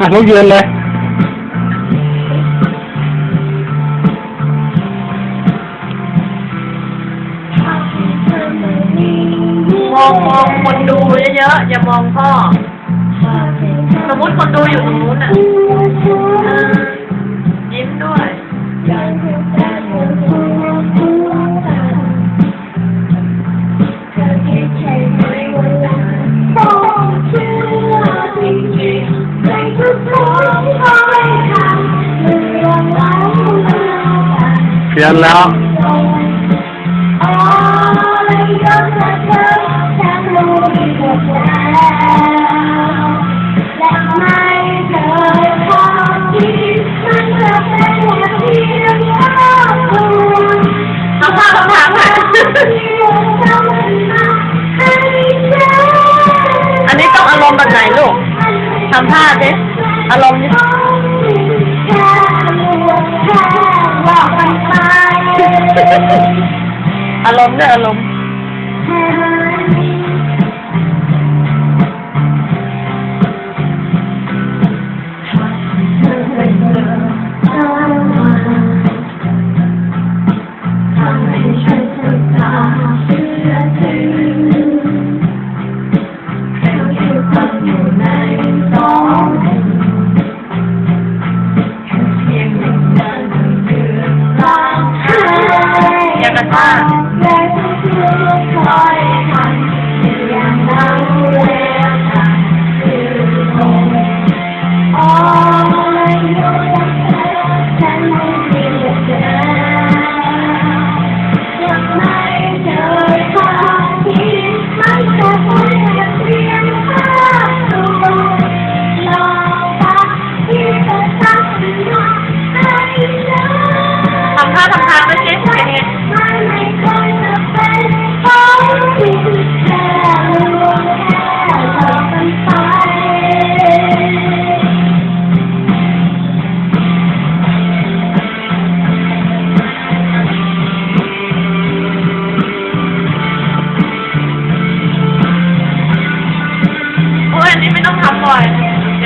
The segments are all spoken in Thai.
อะนกเย็นเลยมองมองคนดูเยอะๆอย่ามองพ่อ สมมติคนดูอยู่ตรงนู้นอะ ขียนแล้วเอาข้าค่ะ อันนี้ต้องอารมณ์แบบไหนลูกทำท่าสิอารมณ์นี้ บอกมันไปอารมณ์เนี่ยอารมณ์ Amen.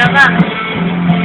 gravando.